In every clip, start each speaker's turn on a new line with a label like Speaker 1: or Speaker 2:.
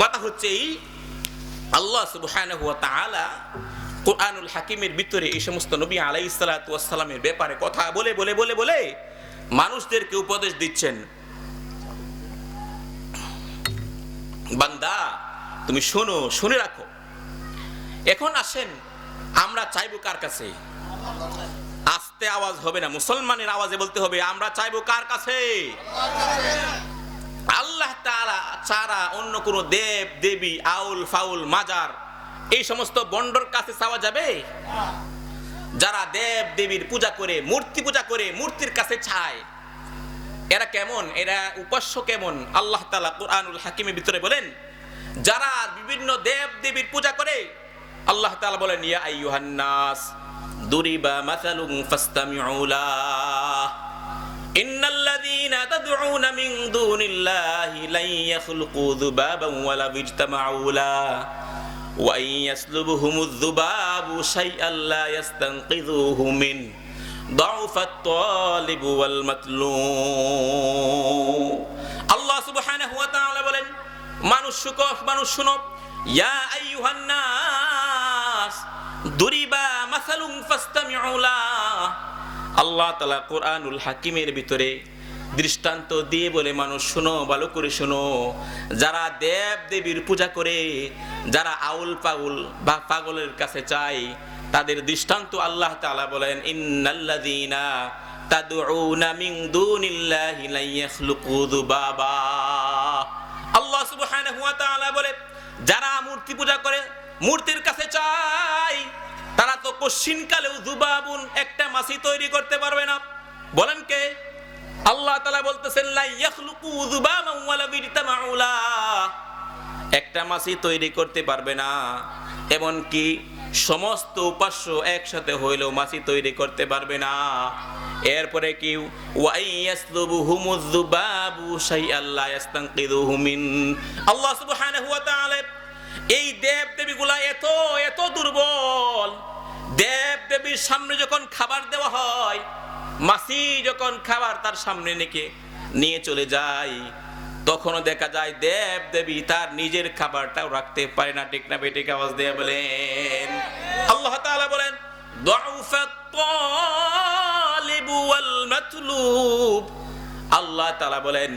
Speaker 1: কথা হচ্ছে এই, আল্লাহ তাআলা কোরআনুল হাকিমের ভিতরে এই সমস্ত নবী আলাইহিস সালাতু ওয়াস সালামের ব্যাপারে কথা বলে বলে বলে বলে মানুষদেরকে উপদেশ দিচ্ছেন। বান্দা, তুমি শোনো, শুনে রাখো। এখন আসেন, আমরা চাইব কার কাছে? আস্তে আওয়াজ হবে না, মুসলমানের আওয়াজে বলতে হবে, আমরা চাইব কার কাছে? ছাড়া অন্য কোন দেব, দেবী, আউল, ফাউল, মাজার, এই সমস্ত বন্ডর কাছে চাওয়া যাবে? যারা দেব, দেবীর পূজা করে, মূর্তি পূজা করে, মূর্তির কাছে ছায় এরা কেমন? এরা উপাস্য কেমন? আল্লাহ তালা কোরআনুল হাকিমের ভিতরে বলেন, যারা বিভিন্ন দেব, দেবীর পূজা করে, আল্লাহ তালা বলেন, ইয়া আইয়ুহান নাস, দুরিবা মাসালুন ফাসতামিউ লাহ ইন্নাল্লাযীনা তাদউনা মিন দুনিল্লাহি লা ইয়াখলুকু যুবাবান ওয়া লা ইজতামাউ লা ওয়া ইন ইয়াসলুবহুমুয যুবাবু শাইআন লা ইয়াস্তানকিযুহু মিন দাউফাত তালিব ওয়াল মাতলুব আল্লাহ সুবহানাহু ওয়া তাআলা বলেন, মানুষ শুকো মানুষ শুনো ইয়া আইয়ুহান নাস, দুরিবা মাসালুন ফাসতামিউ আল্লাহ তালা কোরআনুল হাকিমের ভিতরে দৃষ্টান্ত দিয়ে বলে, মানুষ, শুনো, ভালো করে শুনো। যারা দেব দেবীর পূজা করে, যারা আউল পাউল বা পাগলের কাছে চায়, তাদের দৃষ্টান্ত আল্লাহ তাআলা বলেন, ইন্নাল্লাযীনা তাদউনা মিন দুনিল্লাহি লা ইয়াখলুকু আল্লাহ সুবহানাহু ওয়া তাআলা বলে, যারা মূর্তি পূজা করে, মূর্তির কাছে চায় তারা তো কশিনকালেও যুবাবুন একটা মাছি তৈরি করতে পারবে না। বলেন কে? আল্লাহ তাআলা বলতেছেন একটা মাছি তৈরি করতে পারবে না। এমন কি সমস্ত উপাস্য একসাথে হইলেও মাছি তৈরি করতে পারবে না। এরপরে কি আল্লাহ এই দেব দেবীগুলা এত এত দুর্বল। দেব দেবীর সামনে যখন খাবার দেওয়া হয়, মাসি যখন খাবার তার সামনে নেকে নিয়ে চলে যায়, তখনও দেখা যায় দেব দেবী তার নিজের খাবারটাও রাখতে পারে না। ঠিক না বেটিক আওয়াজ দিয়ে বলেন। আল্লাহ তাআলা বলেন আল্লাহ তাআলা বলেন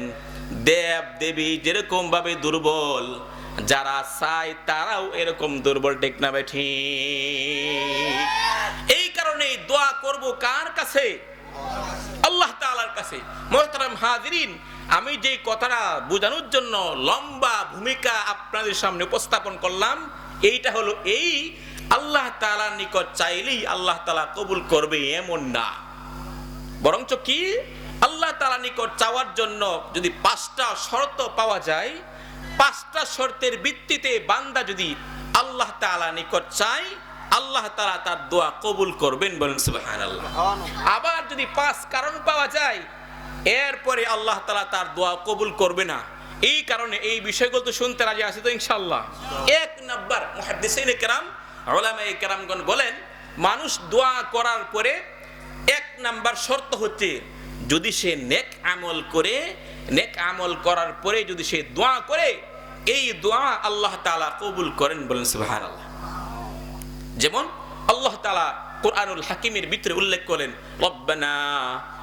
Speaker 1: দেব দেবী যেরকম ভাবে দুর্বল যারা চায় তারাও এরকম দুর্বল ঠিক না এই কারণে দোয়া করব কার কাছে? আল্লাহ তাআলার কাছে। মোহতারাম হাজিরিন, আমি যে কথাটা বোঝানোর জন্য লম্বা ভূমিকা আপনাদের সামনে উপস্থাপন করলাম, এইটা হলো এই, আল্লাহ তাআলার নিকট চাইলেই আল্লাহ তাআলা কবুল করবে এমন না। বরঞ্চ কি? আল্লাহ তাআলা নিকট চাওয়ার জন্য যদি পাঁচটা শর্ত পাওয়া যায় পাঁচটা শর্তের ভিত্তিতে বান্দা যদি আল্লাহ তাআলা নিকট চাই আল্লাহ তালা তার দোয়া কবুল করবেন বলেন সুবহানাল্লাহ। আবার যদি পাঁচ কারণ পাওয়া যায় এরপরে আল্লাহ তালা তার দোয়া কবুল করবে না। এই কারণে এই বিষয়গুলো তো শুনতে রাজি আছে তো ইনশাল্লাহ এক নাম্বার মুহাদ্দিসিন কেরাম উলামায়ে কেরামগণ বলেন মানুষ দোয়া করার পরে এক নাম্বার শর্ত হচ্ছে যদি সে নেক আমল করে নেক আমল করার পরে যদি সে দোয়া করে এই দোয়া আল্লাহ তাআলা কবুল করেন বলেন সুবহানাল্লাহ যেমন আল্লাহ তাআলা কোরআনুল হাকিমের ভিতরে উল্লেখ করেন রব্বানা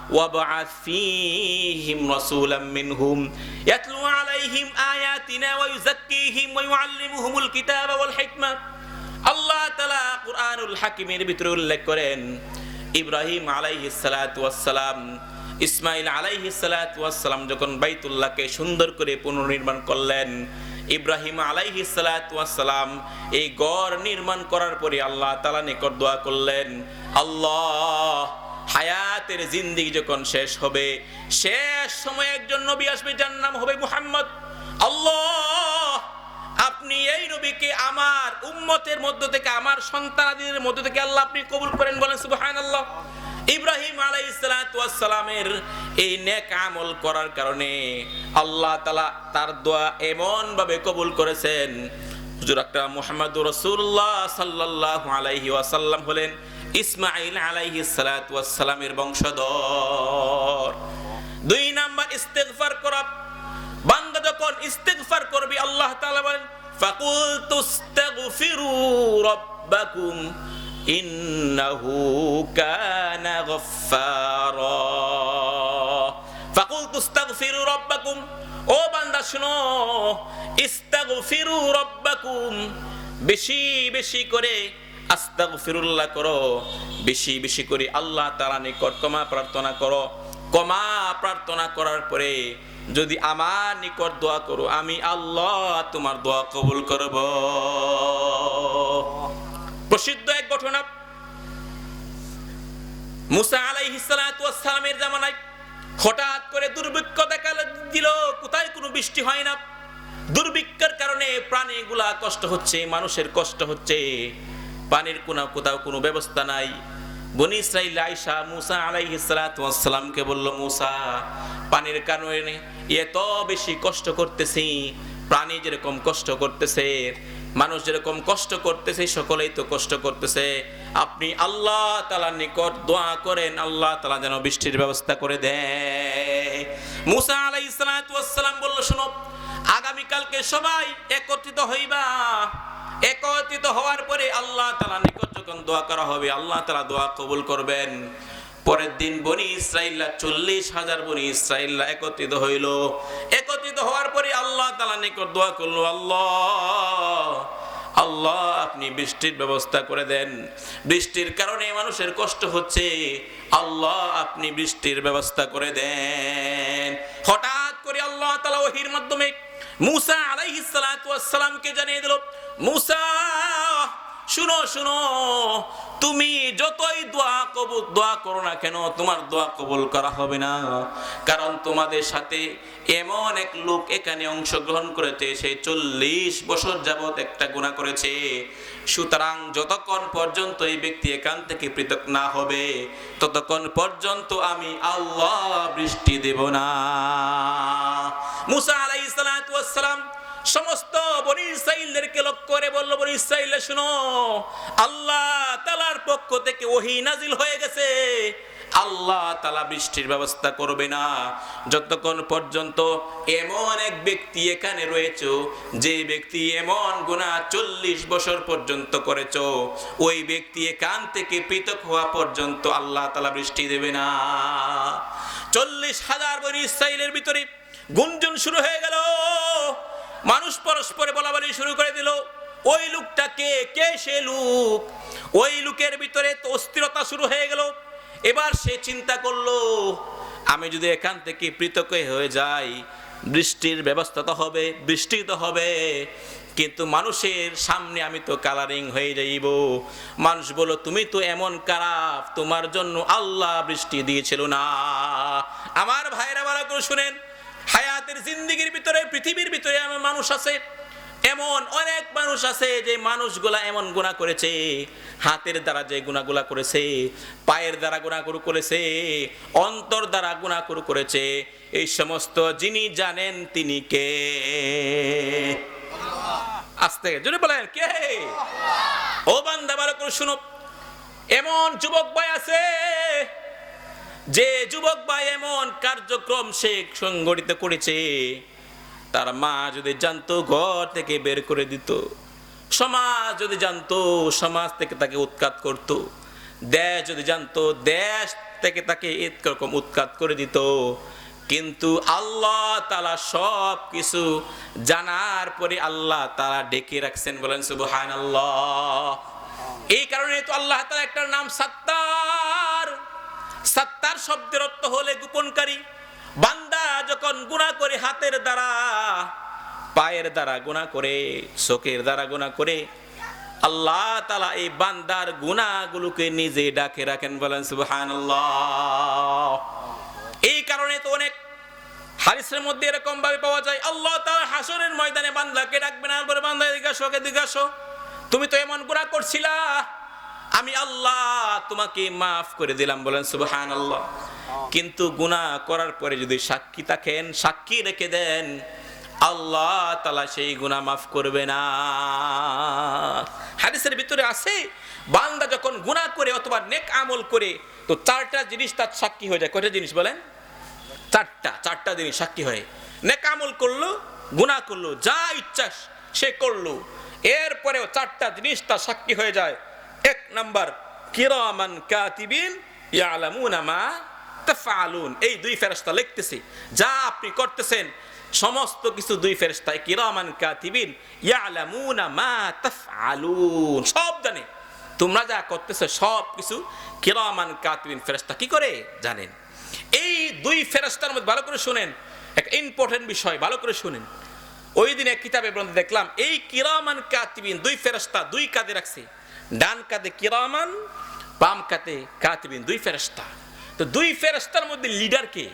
Speaker 1: وابعث فيهم رسولا منهم يتلو عليهم آياتنا ويزكيهم ويعلمهم الكتاب والحكمة আল্লাহ তাআলা কোরআনুল হাকিমের ভিতরে উল্লেখ করেন ইব্রাহিম আলাইহিস সালাতু ওয়াসসালাম ইসমাইল আলাইহিস সালাতু ওয়াসসালাম যখন বাইতুল্লাহকে সুন্দর করে পুনর্নির্মাণ করলেন, ইব্রাহিম আলাইহিস সালাতু ওয়াসসালাম এই গড় নির্মাণ করার পরে আল্লাহ তালা নিকট দোয়া করলেন, আল্লাহ, হায়াতের জিন্দিগি যখন শেষ হবে, শেষ সময় একজন নবী আসবে যার নাম হবে মুহাম্মদ। আল্লাহ, আপনি এই নবীকে আমার উম্মতের মধ্য থেকে, আমার সন্তানাদের মধ্য থেকে আল্লাহ আপনি কবুল করেন বলেন সুবহানাল্লাহ। ইব্রাহিম আলাইসালামের এই নেক আমল করার কারণে আল্লাহ তালা তার দোয়া এমন ভাবে কবুল করেছেন। রসুল্লাহ সাল্লাল্লাহু আলাইহি ওয়াসাল্লাম হলেন ইসমাইল আলাইহি সালামের বংশধর। দুই নাম্বার ইস্তেগফার করা। বান্দা যখন আল্লাহ তাআলা বলেন ফাকুল ইন্নাহু কানা গফফারা। ফাকুল তুস্তাগফিরু রাব্বাকুম। ও বান্দা, শুনো। ইস্তাগফিরু রাব্বাকুম। বেশি বেশি করে আস্তাগফিরুল্লাহ করো। বেশি বেশি করে আল্লাহ তাআলা নিকট ক্ষমা প্রার্থনা করো। ক্ষমা প্রার্থনা করার পরে যদি আমার নিকট দোয়া করো, আমি আল্লাহ তোমার দোয়া কবুল করব। প্রসিদ্ধ এক ঘটনা। মুসা সালাতু সালামের জামানায় হঠাৎ করে দুর্ভিক্ষ দেখা দিল, কোথায় কোনো বৃষ্টি হয় না। দুর্ভিক্ষের কারণে প্রাণীগুলা কষ্ট হচ্ছে, মানুষের কষ্ট হচ্ছে। পানির কোনো কোথাও কোনো ব্যবস্থা নাই। বনি ইসরাইল আইসা মুসা আলাইহিস সালাতু সালামকে বলল, মুসা, পানির কারণে এত বেশি কষ্ট করতেছি, প্রাণী যেরকম কষ্ট করতেছে মানুষ যেরকম কষ্ট করতেছে, সকলেই তো কষ্ট করতেছে। আপনি আল্লাহ তালার নিকট দোয়া করেন, আল্লাহ তালা যেন বৃষ্টির ব্যবস্থা করে দেয়। মুসা আলাই সালাম বলল, শোনো, আগামীকালকে সবাই একত্রিত হইবা। একত্রিত হওয়ার পরে আল্লাহ তালা নিকট যখন দোয়া করা হবে, আল্লাহ তালা দোয়া কবুল করবেন। পরের দিন বনি ইসরাইল্লা চল্লিশ হাজার বনি ইসরাইল্লা একত্রিত হইল। একত্রিত হওয়ার পরে আল্লাহ তালা নিকট দোয়া করল, আল্লাহ আল্লাহ, আপনি বৃষ্টির ব্যবস্থা করে দেন। বৃষ্টির কারণে মানুষের কষ্ট হচ্ছে। আল্লাহ, আপনি বৃষ্টির ব্যবস্থা করে দেন। হঠাৎ করে আল্লাহ তালা ওহির মাধ্যমে মুসা আলাইহিস সালাতু ওয়াস জানিয়ে দিল, মুসা শুনো শুনো। তুমি যতই দোয়া কবুল দোয়া করো না কেন, তোমার দোয়া কবুল করা হবে না। কারণ তোমাদের সাথে এমন এক লোক এখানে অংশগ্রহণ করেছে, সে চল্লিশ বছর যাবত একটা গুণা করেছে। সুতরাং যতক্ষণ পর্যন্ত এই ব্যক্তি এখান থেকে পৃথক না হবে, ততক্ষণ পর্যন্ত আমি আল্লাহ বৃষ্টি দেব না। মুসা ওয়াস সালাম সমস্ত বনি ইসরাইলদেরকে লক্ষ্য করে বলল, বনি ইসরাইল শুনো, আল্লাহ তালার পক্ষ থেকে ওহি নাজিল হয়ে গেছে। আল্লাহ তালা বৃষ্টির ব্যবস্থা করবে না। যতক্ষণ পর্যন্ত এমন এক ব্যক্তি এখানে রয়েছে, যে ব্যক্তি এমন গুণা চল্লিশ বছর পর্যন্ত করেছ, ওই ব্যক্তি এখান থেকে পৃথক হওয়া পর্যন্ত আল্লাহ তালা বৃষ্টি দেবে না। চল্লিশ হাজার বনি ইসরাইলের ভিতরে গুঞ্জন শুরু হয়ে গেল। মানুষ পরস্পরে বলা বলি শুরু করে দিল, ওই লোকটা কে? কে সে লোক? ওই লোকের ভিতরে তো অস্থিরতা শুরু হয়ে গেল। এবার সে চিন্তা করল, আমি যদি এখান থেকে পৃথক হয়ে যাই, বৃষ্টির ব্যবস্থা তো হবে, বৃষ্টি তো হবে, কিন্তু মানুষের সামনে আমি তো কালারিং হয়ে যাইব। মানুষ বলো তুমি তো এমন খারাপ, তোমার জন্য আল্লাহ বৃষ্টি দিয়েছিল না। আমার ভাইরা ভালো করে শুনেন হায়াতের জিন্দিগির ভিতরে, পৃথিবীর ভিতরে এমন মানুষ আছে, এমন অনেক মানুষ আছে যে মানুষগুলা এমন গুণা করেছে, হাতের দ্বারা যে গুণাগুলা করেছে, পায়ের দ্বারা গুণা করু, করেছে, অন্তর দ্বারা গুণা করু, করেছে, এই সমস্ত যিনি জানেন তিনি কে? আস্তে জোরে বলেন, কে? ও বান্দা, ভালো করে শুনো। এমন যুবক ভাই আছে যে যুবক ভাই এমন কার্যক্রম সে সংগঠিত করেছে, তার মা যদি জানতো, ঘর থেকে বের করে দিত, সমাজ যদি জানতো, সমাজ থেকে তাকে উৎখাত করত, দেশ যদি জানতো, দেশ থেকে তাকে এরকম উৎখাত করে দিত। কিন্তু আল্লাহ তালা সব কিছু জানার পরে আল্লাহ তালা ডেকে রাখছেন, বলেন সুবহান আল্লাহ এই কারণে তো আল্লাহ তালা একটা নাম সাত্তার সাত্তার শব্দের অর্থ হলে গোপনকারী। বান্দা যখন গুণা করে হাতের দ্বারা, পায়ের দ্বারা গুণা করে, চোখের দ্বারা গুণা করে, আল্লাহ তালা এই বান্দার গুণাগুলোকে নিজে ডাকে রাখেন, বলেন সুবহানাল্লাহ। এই কারণে তো অনেক হারিসের মধ্যে এরকম ভাবে পাওয়া যায়, আল্লাহ তালা হাসরের ময়দানে বান্দাকে ডাকবেন, আর বলে, বান্দা আসো এদিকে তুমি তো এমন গুনাহ করছিলা। আমি আল্লাহ তোমাকে মাফ করে দিলাম, বলেন সুবহান আল্লাহ কিন্তু গুনাহ করার পরে যদি সাক্ষী থাকেন, সাক্ষী রেখে দেন, আল্লাহ তালা সেই গুনাহ মাফ করবে না। হাদিসের ভিতরে আছে, বান্দা যখন গুনাহ করে অথবা নেক আমল করে, তো চারটা জিনিস তার সাক্ষী হয়ে যায়। কয়টা জিনিস বলেন? চারটা চারটা জিনিস সাক্ষী হয়। নেক আমল করল, গুনাহ করল, যা ইচ্ছা সে করল। এরপরেও চারটা জিনিস তার সাক্ষী হয়ে যায়। এক নাম্বার, কিরামান কাতিবিন ইয়ালামুনা মা তাফআলুন। এই দুই ফেরেশতা লিখতেছে, যা আপনি করতেছেন, সমস্ত কিছু দুই ফেরেশতা কিরামান কাতিবিন ইয়ালামুনা মা তাফআলুন। সব জানে। তোমরা যা করতেছো, সব কিছু কিরামান কাতিবিন ফেরেশতা কি করে? জানেন। এই দুই ফেরেশতার মধ্যে ভালো করে শুনেন, এক ইম্পর্টেন্ট বিষয় ভালো করে শুনেন। ওই দিন এক কিতাবে দেখলাম, এই কিরামান কাতিবিন দুই ফেরেশতা দুই কাঁধে রাখছে। ডান কাঁধে কিরামান বাম কাঁধে কাতিবিন দুই ফেরেশতা। তো দুই ফেরেশতার মধ্যে লিডার কে?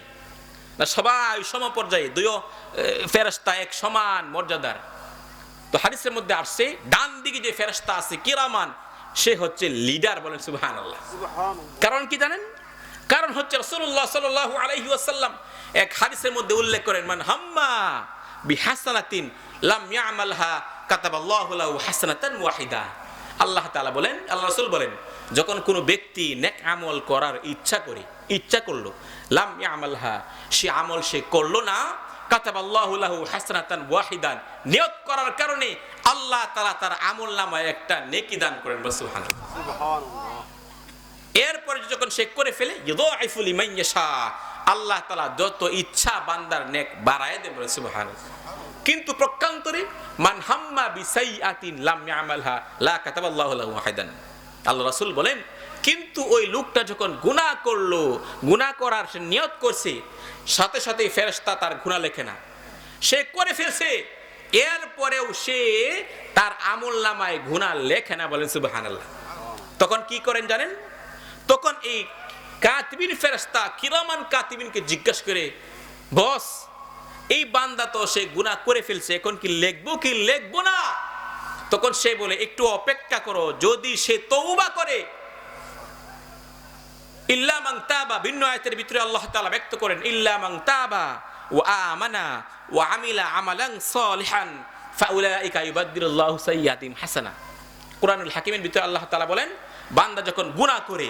Speaker 1: না সবাই সম পর্যায়ে দুই ফেরেশতা এক সমান মর্যাদার। তো হাদিসের মধ্যে আসছে ডান দিকে যে ফেরেশতা আছে কিরামান সে হচ্ছে লিডার বলেন সুবহানাল্লাহ। কারণ কি জানেন? কারণ হচ্ছে রাসূলুল্লাহ সাল্লাল্লাহু আলাইহি আসাল্লাম এক হাদিসের মধ্যে উল্লেখ করেন মান হাম্মা বিহাসানাতিন লাম ইয়ামালহা কাতাবাল্লাহু লাহু হাসানাতান ওয়াহিদা। আল্লাহ তাআলা বলেন আল্লাহ রাসূল বলেন, যখন কোনো ব্যক্তি নেক আমল করার ইচ্ছা করে, ইচ্ছা করল, লাম ইয়ামালহা, সে আমল সে করল না লাহু হাসানাতান ওয়াহিদান করার কারণে আল্লাহ তাআলা তার আমল নামায় একটা নেকি দান করেন সুবহানাল্লাহ। এরপরে যখন সে করে ফেলে ইউদাইফুল লিমান ইয়াশা, আল্লাহ তাআলা যত ইচ্ছা বান্দার নেক বাড়ায় দেন বলে সুবহানাল্লাহ। কিন্তু প্রকান্তরে মান হাম্মা বিসাইয়াতিন লাম ইয়ামালহা, লা কাতাবাল্লাহু লাহু ওয়াহিদান আল্লাহ রাসূল বলেন, কিন্তু ওই লোকটা যখন গুনাহ করল, গুনাহ করার সে নিয়ত করছে, সাথে সাথে ফেরেশতা তার গুনাহ লেখে না। সে করে ফেলছে, এরপরেও সে তার আমল নামায় গুনাহ লেখে না বলেন সুবহানাল্লাহ। তখন কি করেন জানেন? তখন এই কাতিবিন ফেরেশতা, কিরামান কাতিবিনকে জিজ্ঞাসা করে, বস এই বান্দা তো সে গুনাহ করে ফেলছে, এখন কি লিখব কি লিখব না? তখন সে বলে, একটু অপেক্ষা করো, যদি সে তৌবা করে। ইল্লা মান তাবা, ভিন্ন আয়াতের ভিতরে আল্লাহ তাআলা ব্যক্ত করেন, ইল্লা মান তাবা ওয়া আমানা ওয়া আমিলা আমালান সালিহান, ফাউলাইকা ইউবাদদিলুল্লাহু সাইয়্যাতিহিম হাসানা। কোরআনুল হাকিমের ভিতরে আল্লাহ তাআলা বলেন, বান্দা যখন গুনাহ করে